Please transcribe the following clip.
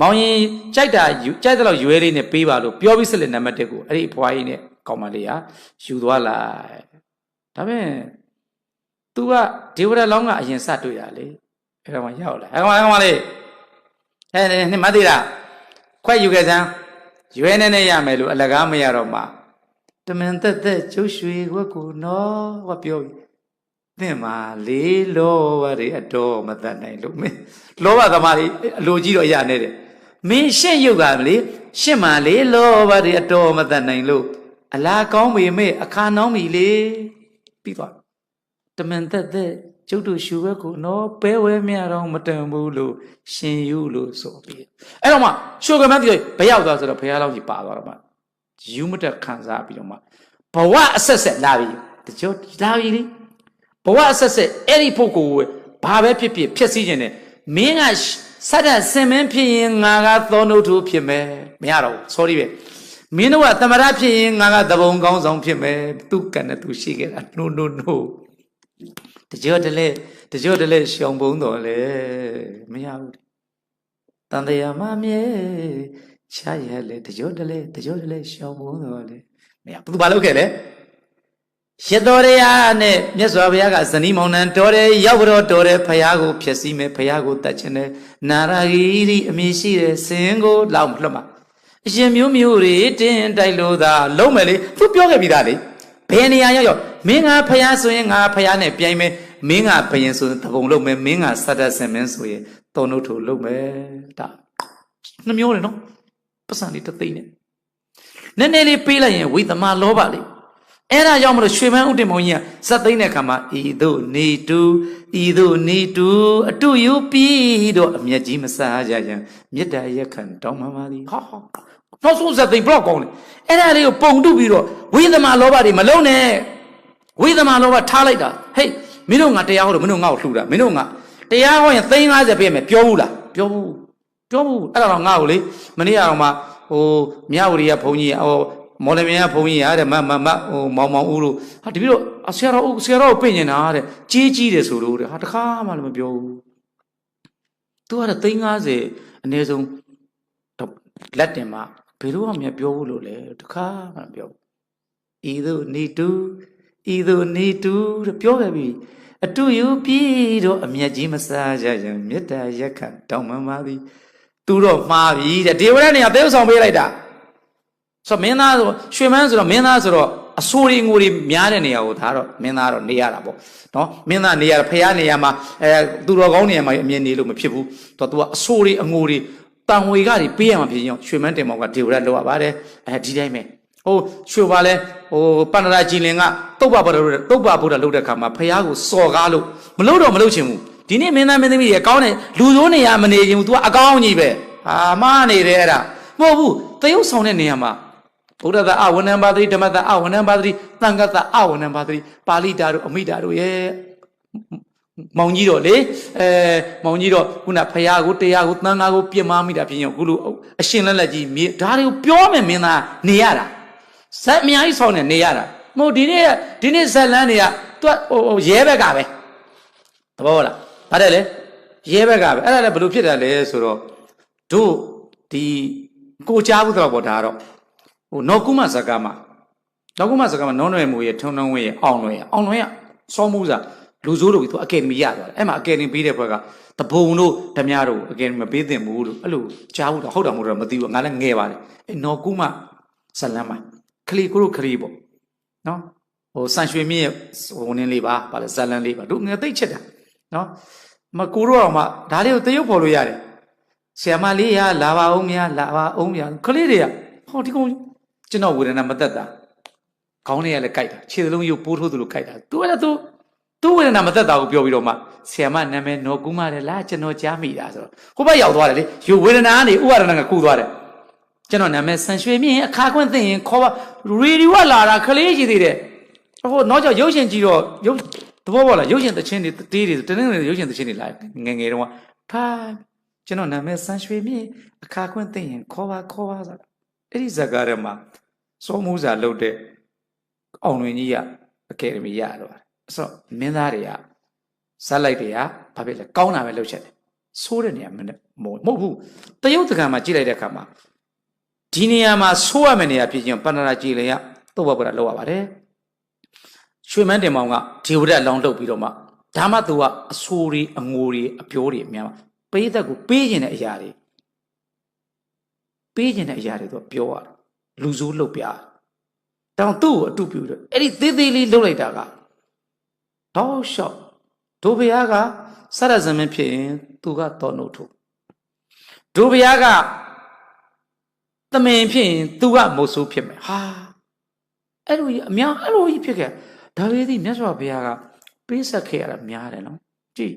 မောင်ရင်ကြိုက်တာယူကြိုက်တဲ့လောက်ရွဲလေးနဲ့ပေးပါလို့ပြောပြီးစလက်နံပါတ်1ကိုအဲ့ဒီအဖွားကြီးနဲ့ကောင်မလေးကယူသွားလိုက်ဒါပေမဲ့ तू ကဒေဝရလောင်းကအရင်စတွေ့ရလေအဲ့တော့မှရောက်လာအဲ့ကောင်အဲ့ကောင်လေးဟဲ့နေမသိလားခွက်ယူခဲ့စမ်းရွဲနေနေရမယ်လို့အလကားမရတော့မှတမန်သက်သက်ကျုပ်ရွှေခွက်ကိုနော်ဟောပြောပြီသင်မှာလေးလောဘတွေအတော်မတတ်နိုင်လို့မင်းလောဘသမားတွေအလိုကြီးတော့ရနေတယ် မင်းရှင့်ရုပ်ကလေရှင့်မှာလေးလောဘတွေအတော်မတတ်နိုင်လို့အလားကောင်းပေမဲ့အခါနှောင်းပြီလေပြီးသွားတမန်သက်သက်ကျုပ်တို့ရှူဘက်ကိုနော်ပဲဝဲမြတော့မတန်ဘူးလို့ရှင်ယူလို့ဆိုပြီးအဲ့တော့မှရှုကမန်းတိဘယ်ရောက်သွားဆိုတော့ဘုရားလောင်းကြီးပါသွားတော့မှယူမတက်ခံစားပြီးတော့မှဘဝအဆက်ဆက်လာပြီတကြောလာပြီလေဘဝအဆက်ဆက်အဲ့ဒီပုဂ္ဂိုလ်ကိုဘာပဲဖြစ်ဖြစ်ဖြစ်စည်းခြင်းနဲ့မင်းက စတတ်စင်မင်းဖြစ်ရင်ငါကသောနုထုဖြစ်မယ်မရတော့ဘူး sorry ပဲမင်းတို့ကသမရဖြစ်ရင်ငါကသဘုံကောင်းဆောင်ဖြစ်မယ်သူကနဲ့သူရှိခဲ့တာ no no no တကြောတလဲတကြောတလဲရှောင်ပုံတော်လေမရဘူးတန်တရားမမြဲချာရလေတကြောတလဲတကြောတလဲရှောင်ပုံတော်လေမရဘူးဘာလုပ်ခဲ့လဲ ရတော်ရရနဲ့မြတ်စွာဘုရားကဇနီးမောင်နှံတော်တယ်ရောက်တော့တော်တယ်ဖះကိုဖြည့်ဆည်းမယ်ဖះကိုတတ်ခြင်းနဲ့နာရဂီရီအမည်ရှိတဲ့စင်ကိုလောက်မလွတ်မှာအရှင်မျိုးမျိုးတွေတင်းတိုက်လို့သာလုံးမယ်လေသူပြောခဲ့ပြီးသားလေဘယ်နေရာရောက်ရောက်မင်းကဖះဆိုရင်ငါဖះနဲ့ပြိုင်မယ်မင်းကဘယင်ဆိုရင်တပုံလုံးမယ်မင်းကစတတ်ဆင်မင်းဆိုရင်သုံးတို့ထိုလုံးမယ်ဒါနှမျိုးလေနော်ပတ်စံလေးတသိမ့်နဲ့နည်းနည်းလေးပေးလိုက်ရင်ဝိသမလောဘလေး အဲ့ဒါကြောင့်မလို့ရွှေမန်းဥတ္တမောင်ကြီးကဇက်သိမ့်တဲ့ခါမှာဤသို့နေတူဤသို့နေတူအတုယူပြီးတော့အမျက်ကြီးမစားကြရန်မေတ္တာရက်ခံတောင်းပန်ပါသည်ဟာဟာနောက်ဆုံးဇက်သိမ့်ဘလောက်ကောင်းလဲအဲ့ဒါလေးကိုပုံတုပြီးတော့ဝိသမလောဘတွေမလုံးနဲ့ဝိသမလောဘထားလိုက်တာဟေးမင်းတို့ငါတရားဟောလို့မင်းတို့ငါ့ကိုလှူတာမင်းတို့ငါတရားဟောရင်350ပြည့်မယ်ပြောဘူးလားပြောဘူးပြောဘူးအဲ့ဒါတော့ငါ့ကိုလေမနေ့ကတော့မှဟိုမြဝတီကဘုန်းကြီးဟို မော်လမြိုင်ကဘုန်းကြီးရတဲ့မမမဟိုမောင်မောင်ဦးလို့ဟာတပည့်တော့ဆရာတော်ဆရာတော်ကိုပြင်နေတာတဲ့ကြီးကြီးတယ်ဆိုလို့တဲ့ဟာတခါမှလည်းမပြောဘူးသူကတော့350အနည်းဆုံးလက်တင်မှာဘယ်တော့မှမပြောဘူးလို့လေတခါမှမပြောဘူးဤသို့နေတူဤသို့နေတူတဲ့ပြောခဲ့ပြီအတူယူပြီးတော့အမျက်ကြီးမစားကြရင်မေတ္တာရက်ခံတောင်းပန်ပါသည် သူတော့မှားပြီတဲ့ဒေဝရနေရာသေဥဆောင်ပေးလိုက်တာ ဆိုမင်းသားဆိုရွှေမန်းဆိုတော့မင်းသားဆိုတော့အဆိုးရီငိုရီများတဲ့နေရာကိုဒါတော့မင်းသားတော့နေရတာပေါ့နော်မင်းသားနေရဖះနေရာမှာအဲသူတော်ကောင်းနေရာမှာအမြင်နေလို့မဖြစ်ဘူးတော့ तू ကအဆိုးရီအငိုရီတန်ဝေကတွေပေးရမှာဖြစ်ရင်ရွှေမန်းတင်မောင်ကဒေဝရလောက်ရပါတယ်အဲဒီတိုင်းပဲဟိုရွှေပါလဲဟိုပန္နရာကြည်လင်ကတုတ်ပါဗုဒ္ဓလို့တုတ်ပါဗုဒ္ဓလုပ်တဲ့ခါမှာဖះကိုစော်ကားလို့မလုပ်တော့မလုပ်ချင်ဘူးဒီနေ့မင်းသားမင်းသမီးတွေကောင်းတယ်လူဆိုးနေရမနေချင်ဘူး तू ကအကောင်းကြီးပဲဟာမနေတယ်အဲ့ဒါမဟုတ်ဘူးတရုပ်ဆောင်တဲ့နေရာမှာ ဗုဒ္ဓသာအဝဏံပါတိဓမ္မသာအဝဏံပါတိသံဃသာအဝဏံပါတိပါဠိတာတို့အမိတာတို့ရဲ့မောင်ကြီးတော့လေအဲမောင်ကြီးတော့ခုနဖရာကိုတရားကိုသံဃာကိုပြစ်မှားမိတာဖြစ်ရင်ခုလိုအရှင်လက်လက်ကြီးမြေဒါတွေကိုပြောမယ်မင်းသားနေရတာဇက်အများကြီးဆောင်းနေနေရတာမဟုတ်ဒီနေ့ဒီနေ့ဇက်လန်းတွေကသူဟိုရဲဘက်ကပဲသဘောလားဗါတယ်လေရဲဘက်ကပဲအဲ့ဒါလည်းဘယ်လိုဖြစ်တာလဲဆိုတော့တို့ဒီကိုကြားဘူးတော့ပေါ့ဒါကတော့ ဟိုနော်ကုမဇကမှာနော်ကုမဇကမှာနောနွယ်မူရဲ့ထုံနှုံးဝင်းရဲ့အောင်နွယ်ရဲ့အောင်နွယ်ကစောမှုစားလူစိုးတို့ပြီးသူအကယ်ဒမီရသွားတယ်အဲ့မှာအကယ်ဒမီပေးတဲ့ဘက်ကတဘုံတို့ဓမြတို့အကယ်ဒမီမပေးသင့်ဘူးလို့အဲ့လိုကြားဘူးတော့ဟုတ်တယ်မဟုတ်တော့မသိဘူးငါလည်းငဲပါတယ်အဲ့နော်ကုမဇလန်းမှာခလီကိုတို့ခလီပေါ့နော်ဟိုဆန်ရွှေမြင့်ရဲ့ဟိုနင်းလေးပါဗာလဲဇလန်းလေးပါတို့ငယ်သိချစ်တာနော်မကိုတို့တော့မှဒါလေးကိုတရုပ်ဖော်လို့ရတယ်ဆီယမလေးရလာပါအောင်များလာပါအောင်များခလေးတွေကဟောဒီကောင် ကျွန်တော်ဝေဒနာမသက်တာခေါင်းလေးကလည်းကြိုက်တာခြေစလုံးရုပ်ပိုးထိုးသလိုကြိုက်တာသူကလည်းသူသူဝေဒနာမသက်တာကိုပြောပြီးတော့မှဆီယမနာမည်နော်ကူးမတယ်လားကျွန်တော်ကြားမိတာဆိုတော့ဟိုဘက်ရောက်သွားတယ်လေယူဝေဒနာကနေဥပါဒနာကကူသွားတယ်ကျွန်တော်နာမည်ဆန်ရွှေမြင့်အခါခွင့်သိရင်ခေါ်ပါရေဒီဝလာတာခလေးကြီးသေးတယ်ဟိုနောက်ကျရုပ်ရှင်ကြည့်တော့ရုပ်သဘောပေါက်လားရုပ်ရှင်သချင်းတွေတေးတွေတင်းတင်းရုပ်ရှင်သချင်းတွေလာငငယ်တုန်းကထားကျွန်တော်နာမည်ဆန်ရွှေမြင့်အခါခွင့်သိရင်ခေါ်ပါခေါ်ပါဆိုတာအဲ့ဒီဇာတ်ကားထဲမှာ စောမှုစာလုပ်တဲ့အောင်တွင်ကြီးကအကယ်ဒမီရတော့အဲ့ဆိုမင်းသားတွေကဇက်လိုက်တွေကဘာဖြစ်လဲကောင်းတာပဲလုပ်ချက်တယ်ဆိုးတဲ့နေရာမနဲ့မဟုတ်မဟုတ်ဘူးတရုတ်တက္ကံမှာကြည့်လိုက်တဲ့အခါမှာဒီနေရာမှာဆိုးရမယ့်နေရာဖြစ်ချင်းပန္နရာကြည်လင်ရသုတ်ဘပရလောက်ရပါတယ်ရွှေမန်းတင်မောင်ကဒေဝရလောင်းလုပ်ပြီးတော့မှဒါမှသူကအဆိုးတွေအငိုတွေအပြိုးတွေအများပေးသက်ကိုပေးခြင်းတဲ့အရာတွေပေးခြင်းတဲ့အရာတွေသူကပြောရ လူဆိုးလုပ်ပြတောင်သူ့ကိုအတုပြလို့အဲ့ဒီသေးသေးလေးလှုပ်လိုက်တာကတောက်လျှောက်ဒိုဘုရားကစရဇမင်းဖြစ်ရင်သူကတော့နှုတ်ထုတ်ဒိုဘုရားကသမင်ဖြစ်ရင်သူကမုတ်ဆိုးဖြစ်မယ်ဟာအဲ့လိုကြီးအများအဲ့လိုကြီးဖြစ်ခဲ့ဒါပေသည်မြတ်စွာဘုရားကပေးဆက်ခဲ့ရတာများတယ်နော်ကြည့်